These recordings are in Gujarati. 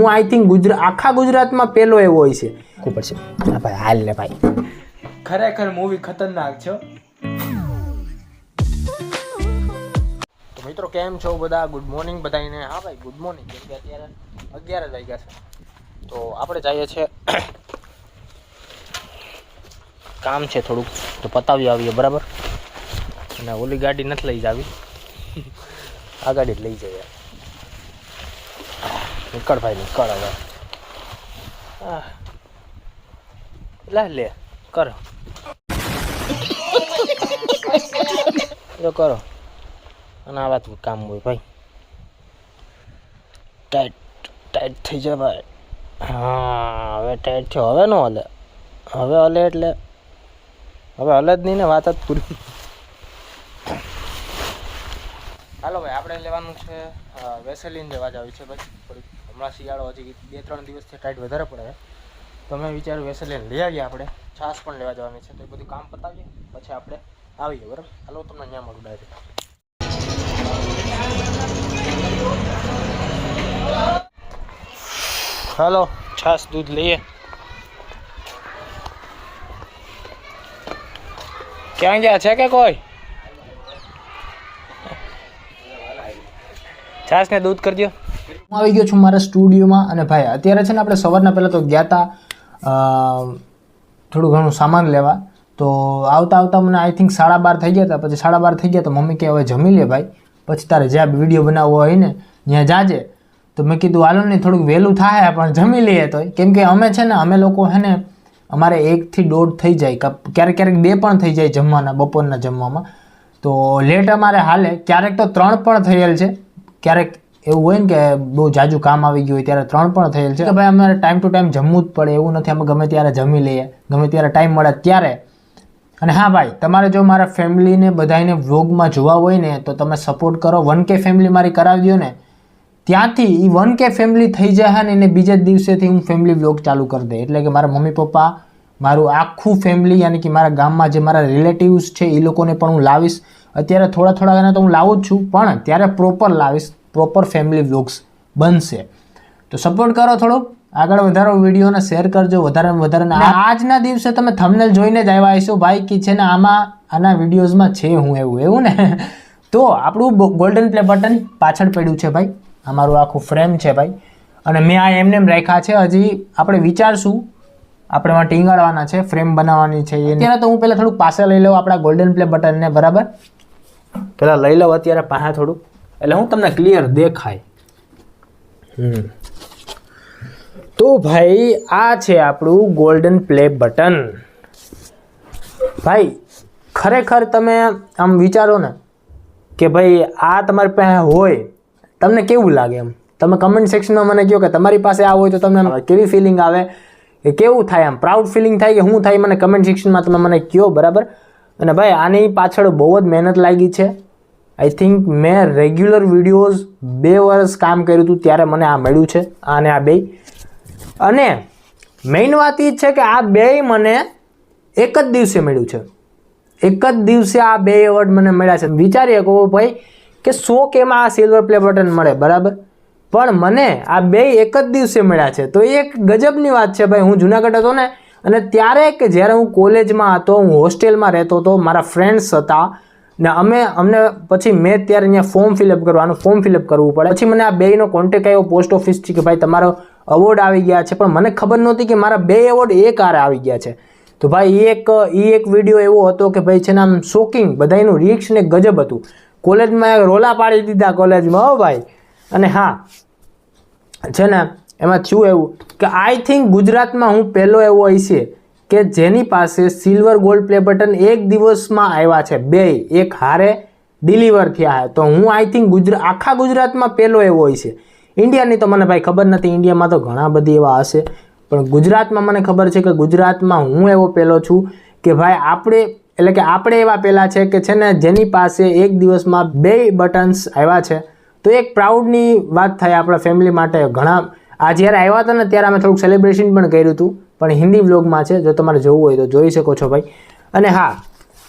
હું આઈ થિંક ગુજરાત આખા ગુજરાતમાં પહેલો એવો હોય છે. ઉપર છે. ભાઈ હાલ ને ભાઈ. ખરેખર મૂવી ખતરનાક છે તો મિત્રો કેમ છો બધા? ગુડ મોર્નિંગ બધાને હા ભાઈ ગુડ મોર્નિંગ કેમ કે અત્યારે અગિયાર જ વાગ્યા છે. તો આપણે જઈએ છીએ કામ છે થોડુંક. તો પતાવી આવીએ બરાબર? અને ઓલી ગાડી નથી લઈ જાવી આ ગાડી જ લઈ જઈએ નીકળ ભાઈ નીકળ હવે. લે લે, કરો. કરો. અને આ વાત કામ હોય ભાઈ. ટાઈટ ટાઈટ થઈ જાય ભાઈ હા, હવે ટાઈટ થયો. હવે ન હલે. હવે હલે એટલે. હવે હલે જ નહીં ને વાત જ પૂરી. હાલો ભાઈ, આપણે લેવાનું છે વેસેલીન વેસેલિન જ આવી છે ભાઈ થોડીક હમણાં શિયાળો હજી બે ત્રણ દિવસથી ટાઈટ વધારે પડે તો મેં વિચાર્યું વેસેલિન લઈ આવીએ આપણે. છાશ પણ લેવા જવાની છે. તો એ બધું કામ પતાવીએ. પછી આપણે આવીએ, બરાબર? હાલો, તમને અહીંયા મળું ડાયરેક્ટ હાલો, છાશ, દૂધ લઈએ. ક્યાં ગયા? છે કે કોઈ? છાશ ને દૂધ કરજો. હું આવી ગયો છું મારા સ્ટુડિયોમાં અને ભાઈ, અત્યારે છે ને આપણે સવારના પહેલાં તો ગયા હતા થોડું ઘણું સામાન લેવા. તો આવતા આવતા મને આઈ થિંક સાડા બાર થઈ ગયા હતા પછી સાડા બાર થઈ ગયા તો મમ્મી કે, હવે જમી લે ભાઈ. પછી તારે જ્યાં વીડિયો બનાવવો હોય ને, ત્યાં જાજે. તો મેં કીધું, હાલો ને, થોડુંક વહેલું થાય, પણ જમી લઈએ તો કેમ કે અમે છે ને, અમે લોકો હે ને, અમારે એકથી દોઢ થઈ જાય ક્યારેક ક્યારેક બે પણ થઈ જાય જમવાના, બપોરના જમવામાં. તો લેટ અમારે હાલે. ક્યારેક તો ત્રણ પણ થયેલ છે. ક્યારેક એવું હોય ને કે બહુ જાજુ કામ આવી ગયું હોય ત્યારે ત્રણ પણ થયેલ છે કે ભાઈ અમારે ટાઈમ ટુ ટાઈમ જમવું જ પડે, એવું નથી. અમે ગમે ત્યારે જમી લઈએ, ગમે ત્યારે ટાઈમ મળે ત્યારે. અને હા ભાઈ, તમારે જો મારા ફેમિલીને બધાને વ્લોગમાં જોવા હોય ને, તો તમે સપોર્ટ કરો. વન કે ફેમિલી મારી કરાવી દો ને. ત્યાંથી એ વન કે ફેમિલી થઈ જાય ને એને બીજા દિવસેથી હું ફેમિલી વ્લોગ ચાલુ કરી દે. એટલે કે મારા મમ્મી, પપ્પા, મારું આખું ફેમિલી યાની કે મારા ગામમાં જે મારા રિલેટિવ્સ છે એ લોકોને પણ હું લાવીશ. અત્યારે થોડા થોડા એને તો હું લાવું જ છું, પણ ત્યારે પ્રોપર લાવીશ. પ્રોપર ફેમિલી વ્લોગ્સ બનશે. તો સપોર્ટ કરો થોડો આગળ વધારો વિડીયોને શેર કરજો. વધારે વધારે આજના દિવસે તમે થમનેલ જોઈને જ આવ્યા હશો. ભાઈ કે છે ને આમાં આના વિડીયોઝમાં છે હું એવું એવું ને? તો આપણું ગોલ્ડન પ્લે બટન પાછળ પડ્યું છે ભાઈ. અમારું આખું ફ્રેમ છે ભાઈ. અને મેં આ એમને એમ રાખ્યા છે. હજી આપણે વિચારશું. આપણે એમાં ટીંગાડવાના છે. ફ્રેમ બનાવવાની છે અત્યારે તો હું પહેલાં થોડુંક પાસે લઈ લઉં આપણા ગોલ્ડન પ્લે બટનને બરાબર? પહેલાં લઈ લઉં અત્યારે પાસે થોડુંક. એટલે હું તમને ક્લિયર દેખાય. તો ભાઈ આ છે આપણું ગોલ્ડન પ્લે બટન ભાઈ ખરેખર તમે આમ વિચારો ને કે ભાઈ આ તમારી પાસે હોય તમને કેવું લાગે એમ? તમે કમેન્ટ સેક્શનમાં મને કહો કે તમારી પાસે આ હોય તો તમને કેવી ફિલિંગ આવે? કે કેવું થાય આમ? પ્રાઉડ ફિલિંગ થાય કે શું થાય? મને કમેન્ટ સેક્શનમાં તમે મને કહો બરાબર? અને ભાઈ આની પાછળ બહુ જ મહેનત લાગી છે. આઈ થિંક મેં રેગ્યુલર વિડીયોઝ બે વર્ષ કામ કર્યું હતું ત્યારે મને આ મળ્યું છે અને આ બે. અને મેઇન વાત એ છે કે આ બેય મને એક જ દિવસે મળ્યું છે. એક જ દિવસે આ બે એવોર્ડ મને મળ્યા છે. વિચારીએ કહો ભાઈ કે સો કેમાં આ સિલ્વર પ્લે બટન મળે, બરાબર? પણ મને આ બે એક જ દિવસે મળ્યા છે. તો એ એક ગજબની વાત છે ભાઈ. હું જુનાગઢ હતો ને, અને ત્યારે કે જ્યારે હું કોલેજમાં હતો, હું હોસ્ટેલમાં રહેતો હતો, મારા ફ્રેન્ડ્સ હતા ને અમે, અમને પછી મેં ત્યારે અહીંયા ફોર્મ ફિલઅપ કરવાનું ફોર્મ ફિલઅપ કરવું પડે. પછી મને આ બેયનો કોન્ટેક આવ્યો પોસ્ટ ઓફિસથી કે ભાઈ તમારો અવોર્ડ આવી ગયા છે. પણ મને ખબર નહોતી કે મારા બે એવોર્ડ એક આર આવી ગયા છે. તો ભાઈ એક એ એક વીડિયો એવો હતો કે ભાઈ છે ને આમ શોકિંગ બધાનું રિએક્શન ને ગજબ હતું. કોલેજમાં રોલા પાડી દીધા કોલેજમાં, હો ભાઈ. અને હા, છે ને, એમાં થયું એવું કે આઈ થિંક ગુજરાતમાં હું પહેલો એવો હશે કે જેની પાસે સિલ્વર ગોલ્ડ પ્લે બટન એક દિવસમાં આવ્યા છે. બે, એક હારે ડિલિવર થયા તો હું આઈ થિંક ગુજરાત આખા ગુજરાતમાં પહેલો એવો હોય છે. ઇન્ડિયાની તો મને ભાઈ ખબર નથી, ઇન્ડિયામાં તો ઘણા બધી એવા હશે. પણ ગુજરાતમાં મને ખબર છે કે ગુજરાતમાં હું એવો પહેલો છું કે ભાઈ આપણે, એટલે કે આપણે એવા પહેલા છે કે છે ને જેની પાસે એક દિવસમાં બે બટન્સ આવ્યા છે. તો એક પ્રાઉડની વાત થાય આપણા ફેમિલી માટે. ઘણા, આ જ્યારે આવ્યા હતા ને ત્યારે અમે થોડુંક સેલિબ્રેશન પણ કર્યું હતું. પણ હિન્દી વ્લોગમાં છે, જો તમારે જોવું હોય તો જોઈ શકો છો ભાઈ. અને હા,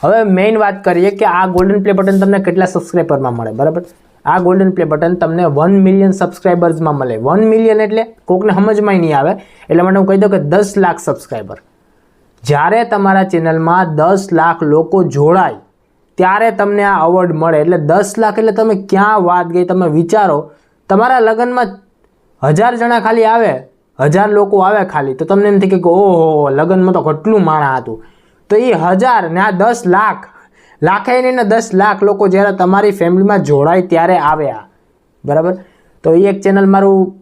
હવે મેઇન વાત કરીએ કે આ ગોલ્ડન પ્લે બટન તમને કેટલા સબસ્ક્રાઈબરમાં મળે, બરાબર? આ ગોલ્ડન પ્લે બટન તમને વન મિલિયન સબસ્ક્રાઈબર્સમાં મળે. વન મિલિયન એટલે કોકને સમજમાં નહીં આવે, એટલે માટે હું કહી દઉં કે દસ લાખ સબસ્ક્રાઈબર જ્યારે તમારા ચેનલમાં દસ લાખ લોકો જોડાય, ત્યારે તમને આ અવોર્ડ મળે. એટલે દસ લાખ એટલે તમે ક્યાં વાત ગઈ, તમે વિચારો, તમારા લગ્નમાં હજાર જણા ખાલી આવે હજાર લોકો આવે ખાલી, તો તમને એમ થઈ કે ઓહો લગ્નમાં તો કેટલું માણા હતું. તો એ હજાર ને આ દસ લાખ લાખે ને દસ લાખ લોકો જ્યારે તમારી ફેમિલીમાં જોડાય ત્યારે આવ્યા. બરાબર? તો એ એક ચેનલ મારું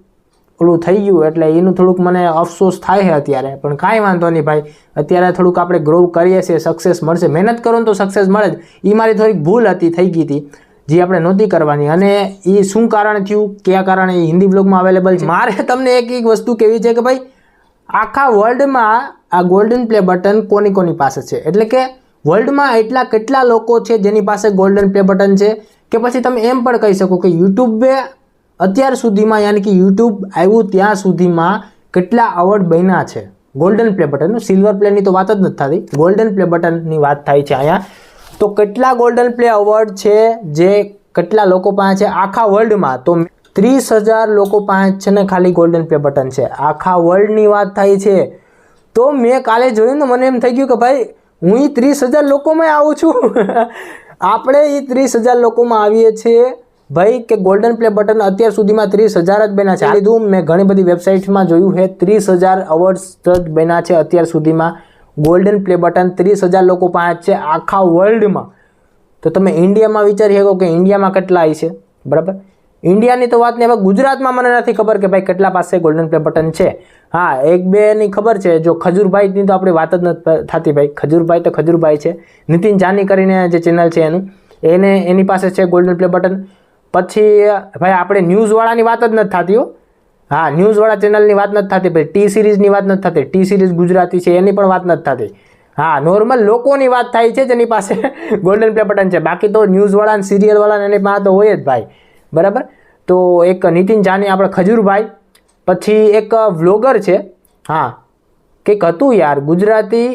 ઓલું થઈ ગયું, એટલે એનું થોડુંક મને અફસોસ થાય છે અત્યારે. પણ કાંઈ વાંધો નહીં ભાઈ, અત્યારે થોડુંક આપણે ગ્રો કરીએ છીએ સક્સેસ મળશે. મહેનત કરો તો સક્સેસ મળે જ. એ મારી થોડીક ભૂલ હતી, થઈ ગઈ હતી. જે આપણે નહોતી કરવાની. અને એ શું કારણ થયું? કયા કારણે એ હિન્દી બ્લોગમાં અવેલેબલ છે? મારે તમને એક એક વસ્તુ કહેવી છે કે ભાઈ, આખા વર્લ્ડમાં આ ગોલ્ડન પ્લે બટન કોની કોની પાસે છે? એટલે કે વર્લ્ડમાં એટલા કેટલા લોકો છે જેની પાસે ગોલ્ડન પ્લે બટન છે? કે પછી તમે એમ પણ કહી શકો કે યુટ્યુબે અત્યાર સુધીમાં યાની કે યુટ્યુબ આવ્યું ત્યાં સુધીમાં કેટલા અવોર્ડ બન્યા છે? ગોલ્ડન પ્લે બટનનું સિલ્વર પ્લેની તો વાત જ નથી થતી. ગોલ્ડન પ્લે બટનની વાત થાય છે અહીંયા. તો કેટલા ગોલ્ડન પ્લે અવોર્ડ છે? જે કેટલા લોકો પાસે છે? આખા વર્લ્ડમાં તો ત્રીસ હજાર લોકો પાસે છે ને ખાલી ગોલ્ડન પ્લે બટન છે. આખા વર્લ્ડની વાત થાય છે. તો મેં કાલે જોયું ને, મને એમ થઈ ગયું કે ભાઈ, હું એ ત્રીસ હજાર લોકોમાં આવું છું. આપણે એ ત્રીસ હજાર લોકોમાં આવીએ છીએ. ભાઈ, કે ગોલ્ડન પ્લે બટન અત્યાર સુધીમાં ત્રીસ હજાર જ બન્યા છે. આ લીધું મેં ઘણી બધી વેબસાઇટમાં જોયું છે. ત્રીસ હજાર અવર્ડ્સ જ બન્યા છે અત્યાર સુધીમાં. ગોલ્ડન પ્લે બટન ત્રીસ હજાર લોકો પાસે છે આખા વર્લ્ડમાં તો તમે ઇન્ડિયામાં વિચારી શકો કે ઇન્ડિયામાં કેટલા આવી છે? બરાબર? ઇન્ડિયાની તો વાત નહીં, હવે ગુજરાતમાં મને નથી ખબર કે ભાઈ કેટલા પાસે ગોલ્ડન પ્લે બટન છે. હા, એક બેની ખબર છે, જો ખજૂરભાઈની તો આપણી વાત જ નથી થતી ભાઈ. ખજૂરભાઈ તો ખજૂરભાઈ છે. નીતિન જાની કરીને જે ચેનલ છે એનું, એને, એની પાસે છે ગોલ્ડન પ્લે બટન પછી, ભાઈ, આપણે ન્યૂઝવાળાની વાત જ નથી થતી હો. હા ન્યૂઝવાળા ચેનલની વાત નથી થતી ભાઈ ટી સિરીઝની વાત નથી થતી ટી સિરીઝ ગુજરાતી છે, એની પણ વાત નથી થતી. હા નોર્મલ લોકોની વાત થાય છે જેની પાસે ગોલ્ડન પ્લે બટન છે. બાકી તો ન્યૂઝવાળા સિરિયલવાળા એની પાસે તો હોય જ ભાઈ. બરાબર? તો એક નીતિન જાની આપણે ખજૂરભાઈ, પછી એક વ્લોગર છે. હા, કંઈક હતું યાર, ગુજરાતી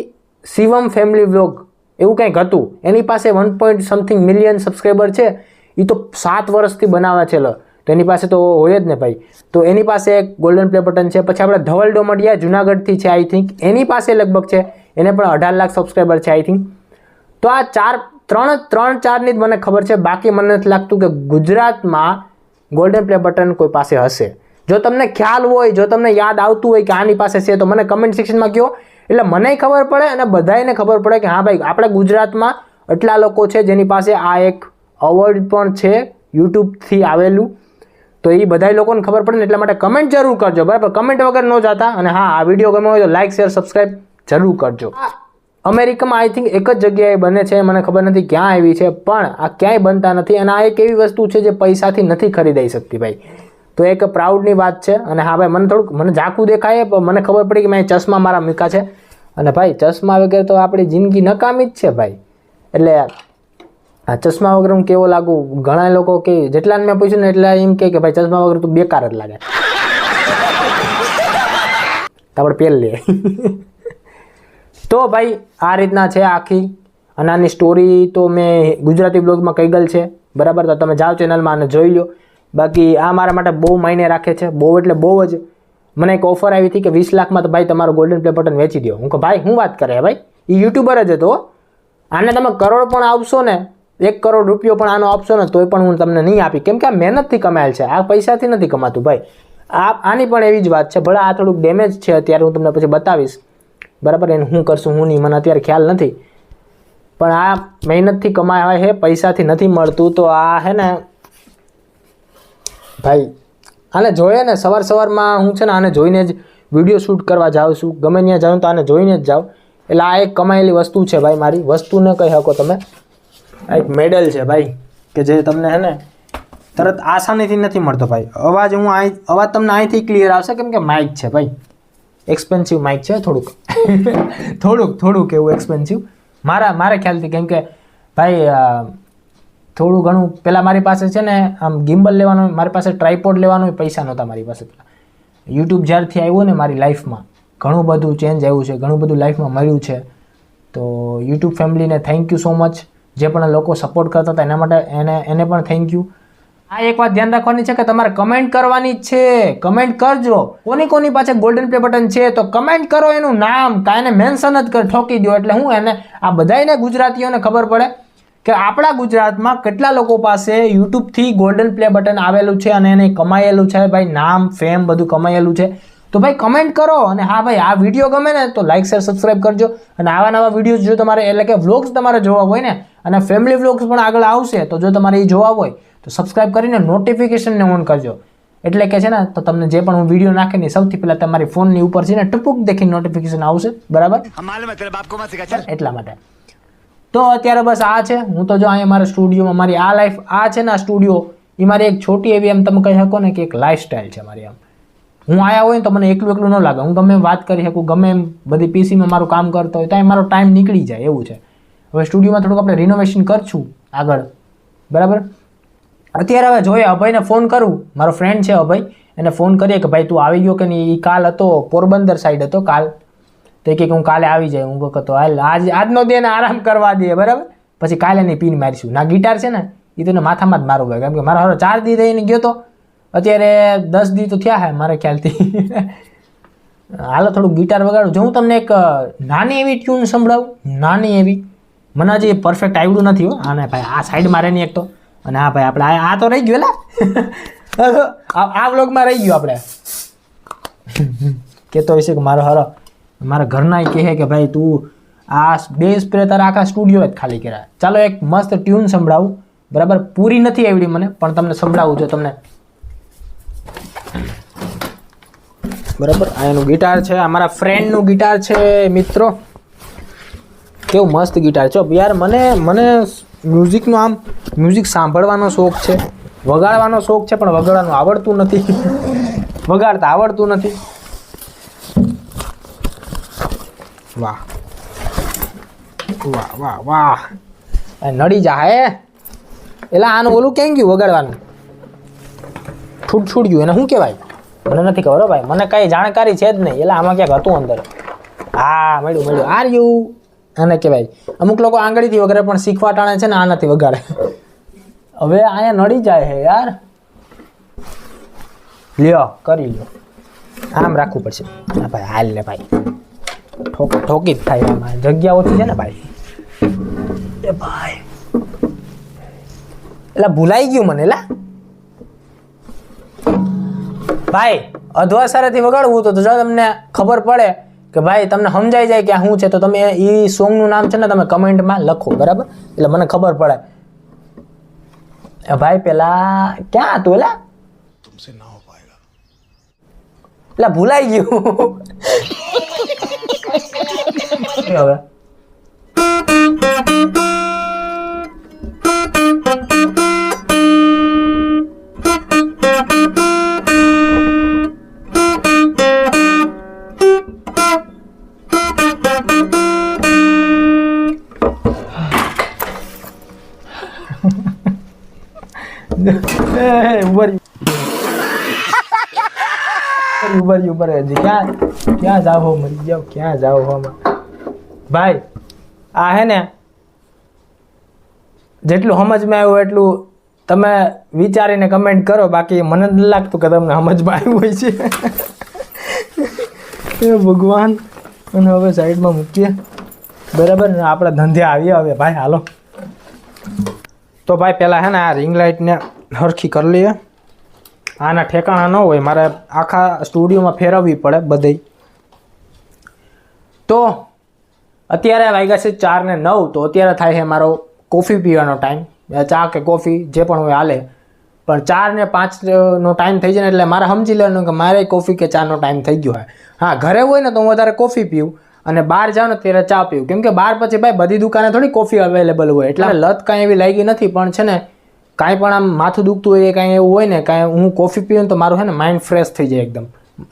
શિવમ ફેમિલી વ્લોગ એવું કંઈક હતું. એની પાસે one point something million subscriber છે. એ તો સાત વર્ષથી બનાવે છે લો. તો એની પાસે તો હોય જ ને ભાઈ. તો એની પાસે એક ગોલ્ડન પ્લે બટન છે. પછી આપણે ધવલ ડોમડિયા જુનાગઢથી છે આઈ થિંક એની પાસે લગભગ છે. એને પણ અઢાર લાખ સબસ્ક્રાઈબર છે આઈ થિંક તો આ ચાર, ત્રણ ત્રણ, ચારની જ મને ખબર છે. બાકી મને નથી લાગતું કે ગુજરાતમાં ગોલ્ડન પ્લે બટન કોઈ પાસે હશે. જો તમને ખ્યાલ હોય, જો તમને યાદ આવતું હોય કે આની પાસે છે, તો મને કમેન્ટ સેક્શનમાં કહો એટલે મને ખબર પડે અને બધાને ખબર પડે કે હા ભાઈ, આપણે ગુજરાતમાં એટલા લોકો છે જેની પાસે આ એક અવોર્ડ પણ છે યુટ્યુબથી આવેલું. તો એ બધા લોકોને ખબર પડે ને એટલા માટે કમેન્ટ જરૂર કરજો. બરાબર? કમેન્ટ વગર ન જતા અને હા આ વીડિયો ગમ્યો હોય તો લાઇક શેર સબસ્ક્રાઈબ જરૂર કરજો. અમેરિકામાં આઈ થિંક એક જ જગ્યાએ બને છે મને ખબર નથી ક્યાં આવી છે પણ આ ક્યાંય બનતા નથી અને આ એક એવી વસ્તુ છે જે પૈસાથી નથી ખરીદાઈ શકતી ભાઈ. તો એક પ્રાઉડની વાત છે અને હા ભાઈ મને થોડુંક મને ઝાંખું દેખાય પણ મને ખબર પડી કે મેં ચશ્મા મારા મીકા છે. અને ભાઈ ચશ્મા વગર તો આપણી જિંદગી નકામી જ છે ભાઈ. એટલે આ ચશ્મા વગર હું કેવો લાગુ? ઘણા લોકો કે જેટલાને મેં પૂછ્યું ને એટલા એમ કે ભાઈ, ચશ્મા વગર તું બેકાર જ લાગે. આપણે પહેર લે તો ભાઈ, આ રીતના છે આખી. અને આની સ્ટોરી તો મેં ગુજરાતી બ્લોગમાં કહી ગયેલ છે. બરાબર? તો તમે જાઓ ચેનલમાં અને જોઈ લો બાકી આ મારા માટે બહુ માયને રાખે છે. બહુ એટલે બહુ જ. મને એક ઓફર આવી હતી કે વીસ લાખમાં તો ભાઈ તમારું ગોલ્ડન પ્લે બટન વેચી દો હું કહું, ભાઈ, હું વાત કરે ભાઈ? એ યુટ્યુબર જ હતો આને તમે કરોડ પણ આવશો ને એક કરોડ રૂપિયો પણ આનો આપશો ને તોય પણ હું તમને નહીં આપી. કેમ કે આ મહેનતથી કમાયેલ છે, આ પૈસાથી નથી કમાતું. ભાઈ, આ, આની પણ એવી જ વાત છે, ભલે આ થોડુંક ડેમેજ છે, અત્યારે હું તમને પછી બતાવીશ. બરાબર, એને હું કરશું, હું નહીં, મને અત્યારે ખ્યાલ નથી. પણ આ મહેનતથી કમાય છે પૈસાથી નથી મળતું, તો આ હે ને, ભાઈ, આને જોઈએ ને, સવાર સવારમાં હું છે ને, આને જોઈને જ વીડિયો શૂટ કરવા જાઉં છું. ગમે ત્યાં જાઉં તો આને જોઈને જ જાઉં. એટલે આ એક કમાયેલી વસ્તુ છે, ભાઈ, મારી. વસ્તુ ન કહી શકો તમે. આ એક મેડલ છે ભાઈ, કે જે તમને હે ને તરત આસાનીથી નથી મળતો ભાઈ. અવાજ હું અહીં અવાજ તમને અહીંથી ક્લિયર આવશે, કેમ કે માઇક છે ભાઈ. એક્સપેન્સિવ માઇક છે થોડુંક. થોડુંક થોડુંક એવું એક્સપેન્સિવ મારા મારા ખ્યાલથી, કેમ કે ભાઈ થોડું ઘણું પહેલાં મારી પાસે છે ને, આમ ગિમ્બલ લેવાનું, મારી પાસે ટ્રાયપોડ લેવાનો પૈસા નહોતા મારી પાસે પહેલાં યુટ્યુબ જ્યારથી આવ્યું ને મારી લાઈફમાં ઘણું બધું ચેન્જ આવ્યું છે, ઘણું બધું લાઈફમાં મળ્યું છે. તો યુટ્યુબ ફેમિલીને થેન્ક યુ સો મચ જે પણ લોકો સપોર્ટ કરતા હતા, એના માટે એને એને પણ થેન્ક યુ આ એક વાત ધ્યાન રાખવાની છે કે તમારે કમેન્ટ કરવાની છે. કમેન્ટ કરજો. કોની કોની પાસે ગોલ્ડન પ્લે બટન છે તો કમેન્ટ કરો એનું નામ. કાંઈને મેન્શન જ કર, ઠોકી દો એટલે હું એને, આ બધાયને ગુજરાતીઓને ખબર પડે કે આપણા ગુજરાતમાં કેટલા લોકો પાસે યુટ્યુબથી ગોલ્ડન પ્લે બટન આવેલું છે અને એને કમાયેલું છે. ભાઈ, નામ ફેમ બધું કમાયેલું છે. તો ભાઈ કમેન્ટ કરો અને હા ભાઈ આ વીડિયો ગમે ને તો લાઇક શેર સબસ્ક્રાઇબ કરજો. અને આવા નવા વીડિયો જો તમારે એટલે કે વ્લોગ્સ તમારે જોવા હોય ને અને ફેમિલી વ્લોગ્સ પણ આગળ આવશે તો જો તમારે એ જોવા હોય તો સબસ્ક્રાઈબ કરીને નોટિફિકેશનને ઓન કરજો. એટલે કે છે ને તો તમને જે પણ હું વીડિયો નાખે ને સૌથી પહેલાં તમારી ફોનની ઉપર છે ને ટપુક દેખીને નોટિફિકેશન આવશે. બરાબર? એટલા માટે. તો અત્યારે બસ આ છે. હું તો જો અહીંયા મારા સ્ટુડિયોમાં મારી આ લાઈફ આ છે ને આ સ્ટુડિયો એ મારી એક છોટી એવી એમ તમે કહી શકો ને કે એક લાઈફસ્ટાઈલ છે મારી આમ હું આયા હોય ને તો મને એકલું એકલું ન લાગે. હું ગમે વાત કરી શકું, ગમે એમ બધી પીસીમાં મારું કામ કરતો હોય, ત્યાં મારો ટાઈમ નીકળી જાય, એવું છે. હવે સ્ટુડિયોમાં થોડુંક આપણે રિનોવેશન કરશું આગળ. બરાબર? અત્યારે હવે જોઈએ, અભયને ફોન કરું. મારો ફ્રેન્ડ છે અભય, એને ફોન કરીએ કે ભાઈ તું આવી ગયો કે નહીં? એ કાલ હતો, પોરબંદર સાઈડ હતો કાલ. તો કે હું કાલે આવી જાય. હું કહો હાલ, આજ, આજનો દે ને આરામ કરવા દે, બરાબર? પછી કાલે એની પીન મારીશું. ના, ગિટાર છે ને એ તો માથામાં જ મારું કેમ કે મારા હારો ચાર દી રહીને ગયો તો. અત્યારે દસ દી તો થયા હે મારે ખ્યાલથી. હાલો થોડું ગિટાર વગાડું. જો હું તમને એક નાની એવી ટ્યુન સંભળાવું. નાની એવી. મને હજી પરફેક્ટ આવડું નથી હો. આને ભાઈ, આ સાઈડ મારે નહીં એક તો. અને હા ભાઈ, આપણે આ તો રહી ગયું લા આ વ્લોગમાં રહી ગયું આપણે. કહેતો હશે કે મારો હરો મારા ઘરના કહે કે ભાઈ, તું આ બે સ્પ્રે તારા આખા સ્ટુડિયો જ ખાલી કર્યા. ચાલો એક મસ્ત ટ્યુન સંભળાવું. બરાબર? પૂરી નથી આવડી મને, પણ તમને સંભળાવું જો તમને. બરાબર? આ એનું ગિટાર છે આ મારા ફ્રેન્ડનું ગિટાર છે, મિત્રો. કેવું મસ્ત ગિટાર છે. યાર, મને મને મ્યુઝિકનો આમ મ્યુઝિક સાંભળવાનો શોખ છે. વગાડવાનો શોખ છે, પણ વગાડવાનું આવડતું નથી. વગાડતા આવડતું નથી. વાહ. વાહ વાહ વાહ. નડી જા હે. એટલે આનું ઓલું કેમ ગયું વગાડવાનું? છૂટ છૂટ ગયું એને શું કહેવાય? મને નથી ખબર ભાઈ, મને કાંઈ જાણકારી છે જ નહીં. એટલે આમાં ક્યાંક હતું અંદર. હા, મળ્યું મળ્યું. આર યુ આને કહેવાય. અમુક લોકો આંગળીથી વગેરે પણ શીખવા ટાણે છે ને આનાથી વગાડે હવે અહીંયા નડી જાય હે યાર. લ્યો, કરી લ્યો. આમ રાખવું પડશે. હા ભાઈ, હાલ લે ભાઈ. ઠોક, ઠોકી જ થાય આમાં. જગ્યા ઓછી છે ને ભાઈ. એ ભાઈ. એટલે ભૂલાઈ ગયું મને, એલા. ભાઈ અધવાસારાથી વગાડવું તો જો તમને ખબર પડે કે ભાઈ તમને સમજાઈ જાય કે આ શું છે તો તમે એ સોંગનું નામ છે ને તમે કમેન્ટમાં લખો બરાબર? એટલે મને ખબર પડે. એ ભાઈ પેલા ક્યાં હતું એલા? એટલે ભૂલાઈ ગયું. હવે? રહ્યું. હજી ક્યાં ક્યાં જાવ હો મરી જાવ ક્યાં જાવ હો ભાઈ, આ હે ને, જેટલું સમજમાં આવ્યું એટલું તમે વિચારીને કમેન્ટ કરો, બાકી મને નથી લાગતું કે તમને સમજમાં આવ્યું હોય છે. એ ભગવાન, અને હવે સાઈડમાં મૂકીએ. બરાબર ને? આપણે ધંધે આવીએ હવે. ભાઈ, હાલો. તો ભાઈ પહેલાં હે ને આ રિંગ લાઇટને હરખી કરી લઈએ. આના ઠેકાણા ન હોય, મારે આખા સ્ટુડિયોમાં ફેરવવી પડે બધી તો અત્યારે વાગ્યા છે ચાર ને નવ, તો અત્યારે થાય છે મારો કોફી પીવાનો ટાઈમ ચા કે કોફી, જે પણ હોય હાલે. પણ ચાર ને પાંચનો ટાઈમ થઈ જાય એટલે મારે સમજી લેવાનું કે મારે કોફી કે ચાનો ટાઈમ થઈ ગયો હોય હા, ઘરે હોય ને તો હું વધારે કોફી પીવું અને બહાર જાઉં ને ત્યારે ચા પીવું કેમ કે બહાર પછી ભાઈ બધી દુકાને થોડી કોફી અવેલેબલ હોય. એટલે લત કાંઈ એવી લાગી નથી, પણ છે ને કાંઈ પણ આમ માથું દુખતું હોય કાંઈ એવું હોય ને, કાંઈ હું કોફી પીઉં તો મારું છે ને માઇન્ડ ફ્રેશ થઈ જાય એકદમ.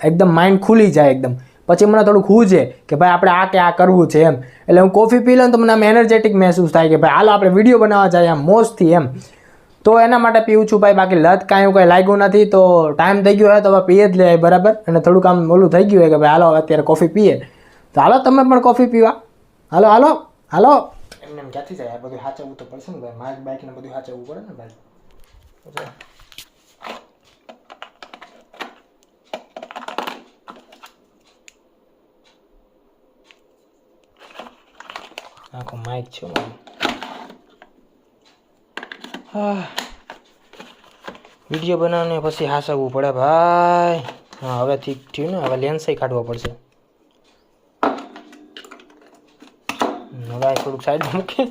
એકદમ માઇન્ડ ખુલી જાય એકદમ. પછી મને થોડુંક ખૂજે કે ભાઈ આપણે આ કે આ કરવું છે એમ. એટલે હું કોફી પી લઉં તો મને આમ એનર્જેટિક મહેસૂસ થાય કે ભાઈ હાલો આપણે વીડિયો બનાવવા જાય આમ મોજથી એમ. તો એના માટે પીવું છું ભાઈ, બાકી લત કાંઈ એવું કંઈ લાગ્યું નથી તો ટાઈમ થઈ ગયો હોય તો હવે પીએ જ લે બરાબર. અને થોડુંક આમ ઓલું થઈ ગયું હોય કે ભાઈ હાલો અત્યારે કોફી પીએ. તો હાલો તમે પણ કોફી પીવા. હાલો હાલો હાલો. એમને એમ ક્યાંથી જાય? આ બધું સાચવવું તો પડશે ને ભાઈ. માર્ક બાઇકને બધું સાચવવું પડે ને ભાઈ. આખો માઇક છે વીડિયો બનાવીને પછી હાસવવું પડે ભાઈ. હા હવે ઠીક થયું ને? હવે લેન્સય કાઢવો પડશે. થોડુંક સાઈડ મૂકી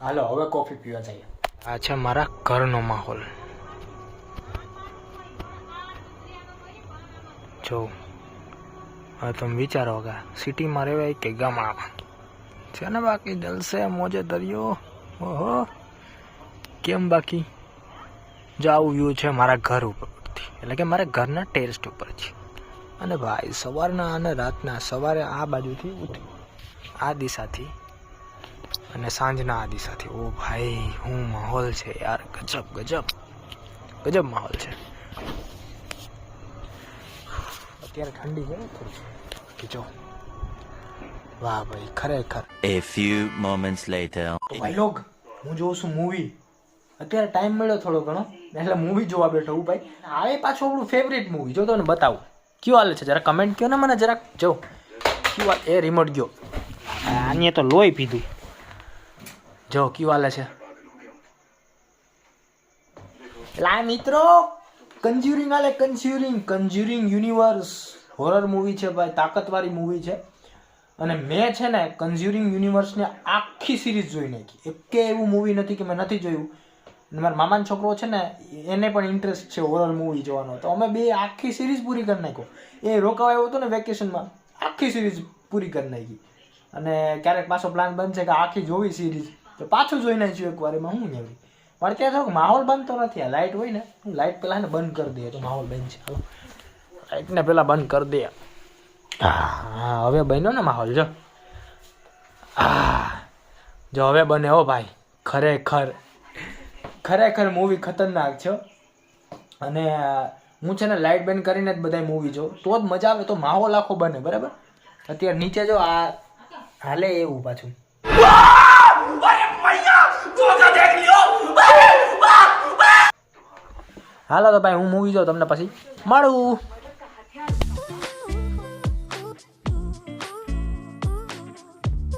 હાલો હવે કોફી પીવા જઈએ. આ છે મારા ઘરનો માહોલ. જો હવે તમે વિચારો કે સિટીમાં રહેવાય કે ગામડામાં? છે ને બાકી જલસે મોજે દરિયો? ઓહો કેમ બાકી? જો આવું વ્યૂ છે મારા ઘર ઉપરથી. એટલે કે મારા ઘરના ટેરેસ્ટ ઉપર છે. અને ભાઈ સવારના અને રાતના સવારે આ બાજુથી ઉઠી આ દિશાથી અને સાંજના આ દિશાથી ઓ ભાઈ હું માહોલ છે યાર ગજબ ગજબ. ગજબ માહોલ છે. અત્યારે ઠંડી છે થોડી. કે જો. વાહ ભાઈ ખરેખર. એ ફ્યુ મોમેન્ટ્સ લેટર ભાઈ લોગ હું જોઉં છું મૂવી અત્યારે ટાઈમ મળ્યો થોડો ઘણો. એટલે મૂવી જોવા બેઠો હું ભાઈ. આવે પાછું આપણું ફેવરેટ મૂવી જો તને બતાવું. કયું હાલે છે? જરા કમેન્ટ કયો ને મને જરાક. જો. કયું એ રિમોટ ગયો. આને તો લોહી પીધું. જો, કયું છે? લા મિત્રો કન્જ્યુરિંગ હાલે Conjuring Conjuring universe horror movie છે ભાઈ, તાકતવાળી મૂવી છે. અને મેં છે ને કન્ઝ્યુરિંગ યુનિવર્સને આખી સિરીઝ જોઈ નાખી. એકે એવું મૂવી નથી કે મેં નથી જોયું. મારા મામાનો છોકરો છે ને, એને પણ ઇન્ટરેસ્ટ છે હોરર મૂવી જોવાનો. તો અમે બે આખી સિરીઝ પૂરી કરી નાખ્યો એ રોકાવા આવ્યો હતો ને વેકેશનમાં આખી સિરીઝ પૂરી કરી નાખી. અને ક્યારેક પાછો પ્લાન બનશે કે આખી જોવી સિરીઝ તો પાછું જોઈ નાખ્યું એકવાર એમાં હું નેવડી પણ ત્યાં થોડુંક માહોલ બનતો નથી, આ લાઇટ હોય ને, હું લાઇટ પહેલાં ને બંધ કરી દઈએ તો માહોલ બનશે હાલો. લાઇટને પહેલાં બંધ કરી દઈએ. હા, હવે બન્યો ને માહોલ, જો. હા, જો હવે બને હો ભાઈ, ખરેખર. ખરેખર મૂવી ખતરનાક છે અને હું છે ને લાઇટ બેન કરીને જ બધા મૂવી જોઉં. તો જ મજા આવે, તો માહોલ આખો બને, બરાબર? અત્યારે નીચે જો આ, હાલે એવું પાછું. હાલો તો ભાઈ હું મૂવી જોઉં તમને પછી મળું.